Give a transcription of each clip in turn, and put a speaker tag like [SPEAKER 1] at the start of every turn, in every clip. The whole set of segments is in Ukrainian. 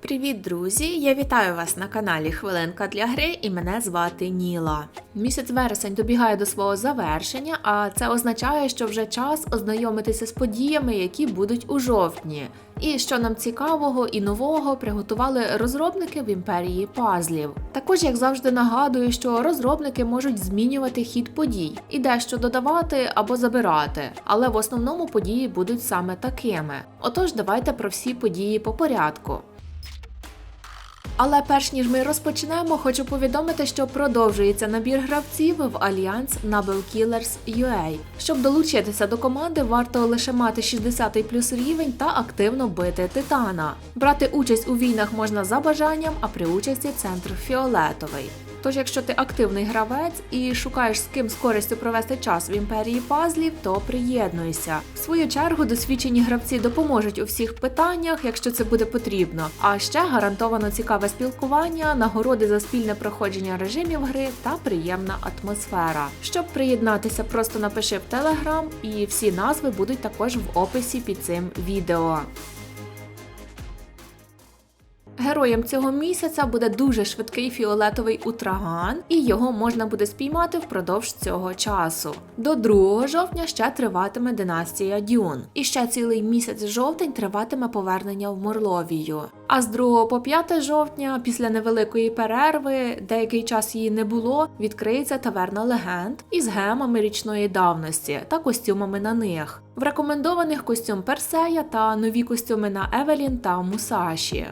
[SPEAKER 1] Привіт, друзі! Я вітаю вас на каналі Хвилинка для гри і мене звати Ніла. Місяць вересень добігає до свого завершення, а це означає, що вже час ознайомитися з подіями, які будуть у жовтні. І що нам цікавого і нового приготували розробники в імперії пазлів. Також, як завжди, нагадую, що розробники можуть змінювати хід подій і дещо додавати або забирати, але в основному події будуть саме такими. Отож, давайте про всі події по порядку. Але перш ніж ми розпочнемо, хочу повідомити, що продовжується набір гравців в Альянс Nabel Killers UA. Щоб долучитися до команди, варто лише мати 60 плюс рівень та активно бити титана. Брати участь у війнах можна за бажанням, а при участі центр фіолетовий. Тож, якщо ти активний гравець і шукаєш з ким з користю провести час в імперії пазлів, то приєднуйся. В свою чергу досвідчені гравці допоможуть у всіх питаннях, якщо це буде потрібно. А ще гарантовано цікаве спілкування, нагороди за спільне проходження режимів гри та приємна атмосфера. Щоб приєднатися, просто напиши в Телеграм, і всі назви будуть також в описі під цим відео. Героєм цього місяця буде дуже швидкий фіолетовий утраган, і його можна буде спіймати впродовж цього часу. До 2 жовтня ще триватиме династія Дюн. І ще цілий місяць жовтень триватиме повернення в Морловію. А з 2 по 5 жовтня, після невеликої перерви, деякий час її не було, відкриється таверна легенд із гемами річної давності та костюмами на них. В рекомендованих костюм Персея та нові костюми на Евелін та Мусаші.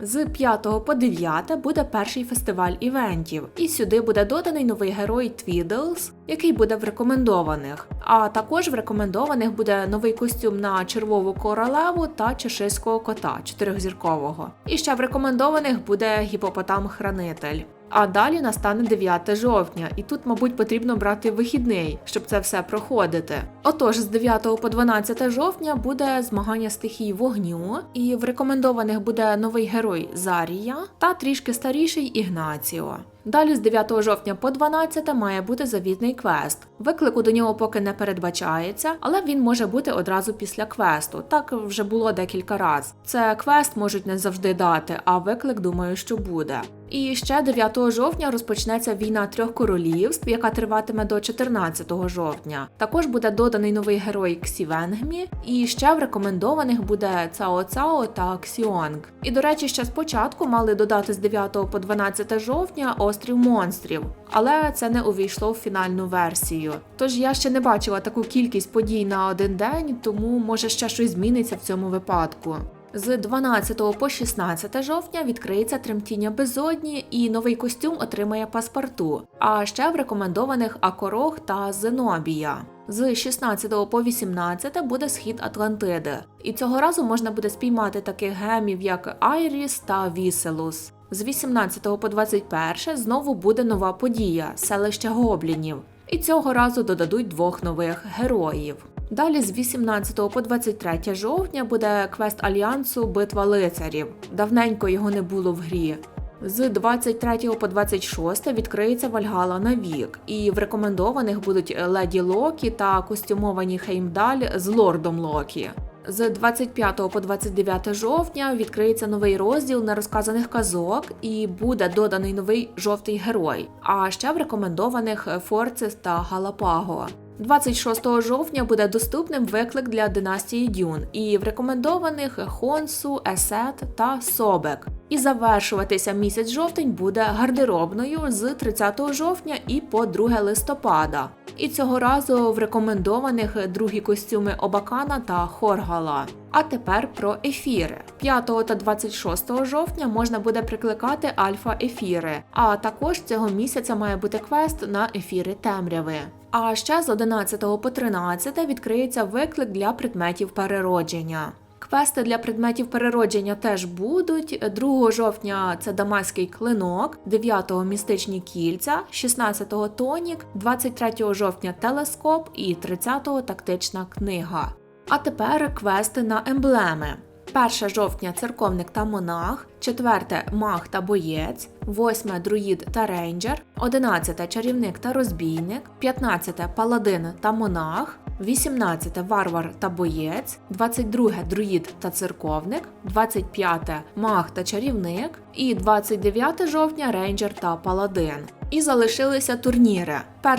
[SPEAKER 1] З 5 по 9 буде перший фестиваль івентів, і сюди буде доданий новий герой Твідлс, який буде в рекомендованих. А також в рекомендованих буде новий костюм на червову королеву та чешиського кота чотирьохзіркового. І ще в рекомендованих буде гіпопотам-хранитель. А далі настане 9 жовтня, і тут, мабуть, потрібно брати вихідний, щоб це все проходити. Отож, з 9 по 12 жовтня буде змагання стихій вогню, і в рекомендованих буде новий герой Зарія та трішки старіший Ігнаціо. Далі з 9 жовтня по 12 має бути завітний квест. Виклику до нього поки не передбачається, але він може бути одразу після квесту. Так вже було декілька разів. Це квест можуть не завжди дати, а виклик думаю, що буде. І ще 9 жовтня розпочнеться війна трьох королівств, яка триватиме до 14 жовтня. Також буде доданий новий герой Ксівенгмі, і ще в рекомендованих буде Цао Цао та Ксіонг. І до речі, ще спочатку мали додати з 9 по 12 жовтня острів монстрів, але це не увійшло в фінальну версію. Тож я ще не бачила таку кількість подій на один день, тому може ще щось зміниться в цьому випадку. З 12 по 16 жовтня відкриється тремтіння безодні, і новий костюм отримає паспорту. А ще в рекомендованих Акорог та Зенобія. З 16 по 18 буде схід Атлантиди, і цього разу можна буде спіймати таких гемів, як Айріс та Віселус. З 18 по 21 знову буде нова подія селище гоблінів. І цього разу додадуть двох нових героїв. Далі з 18 по 23 жовтня буде квест альянсу Битва лицарів. Давненько його не було в грі. З 23 по 26 відкриється Вальгала на вік, і в рекомендованих будуть леді Локі та костюмовані Хеймдаль з лордом Локі. З 25 по 29 жовтня відкриється новий розділ нерозказаних казок і буде доданий новий жовтий герой. А ще в рекомендованих Форцис та Галапаго. 26 жовтня буде доступним виклик для династії Дюн і в рекомендованих Хонсу, Есет та Собек. І завершуватися місяць жовтень буде гардеробною з 30 жовтня і по 2 листопада. І цього разу в рекомендованих другі костюми Обакана та Хоргала. А тепер про ефіри. 5 та 26 жовтня можна буде прикликати альфа-ефіри, а також цього місяця має бути квест на ефіри темряви. А ще з 11 по 13 відкриється виклик для предметів переродження. Квести для предметів переродження теж будуть. 2 жовтня це Дамаський клинок, 9-го містичні кільця, 16-го тонік, 23 жовтня телескоп і 30-го тактична книга. А тепер квести на емблеми. 1 жовтня церковник та монах, 4 маг та боєць, 8 друїд та рейнджер, 11 чарівник та розбійник, 15 паладин та монах, 18 варвар та боєць, 22 друїд та церковник, 25 маг та чарівник і 29 жовтня рейнджер та паладин. І залишилися турніри.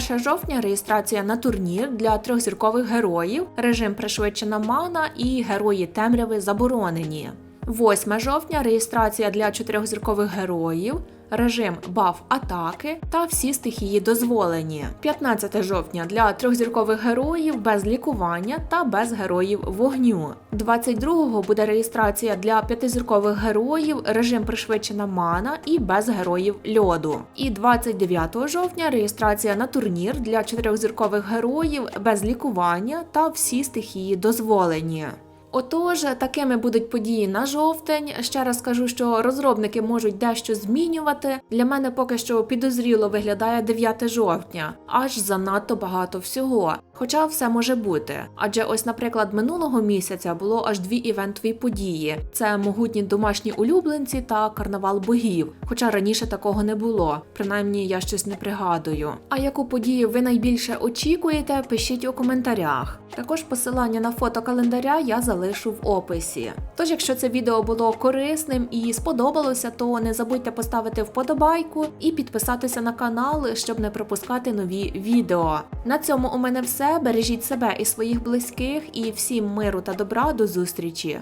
[SPEAKER 1] 1 жовтня реєстрація на турнір для трьохзіркових героїв, режим пришвидшена мана і герої темряви заборонені. 8 жовтня реєстрація для чотирьохзіркових героїв, режим баф атаки та всі стихії дозволені. 15 жовтня для трьохзіркових героїв без лікування та без героїв вогню. 22-го буде реєстрація для п'ятизіркових героїв, режим пришвидшена мана і без героїв льоду. І 29 жовтня реєстрація на турнір для чотирьохзіркових героїв без лікування та всі стихії дозволені. Отож, такими будуть події на жовтень. Ще раз скажу, що розробники можуть дещо змінювати. Для мене поки що підозріло виглядає 9 жовтня, аж занадто багато всього. Хоча все може бути. Адже ось, наприклад, минулого місяця було аж дві івентові події: це могутні домашні улюбленці та карнавал богів. Хоча раніше такого не було. Принаймні я щось не пригадую. А яку подію ви найбільше очікуєте, пишіть у коментарях. Також посилання на фото календаря я залишу в описі. Тож, якщо це відео було корисним і сподобалося, то не забудьте поставити вподобайку і підписатися на канал, щоб не пропускати нові відео. На цьому у мене все. Бережіть себе і своїх близьких, і всім миру та добра до зустрічі!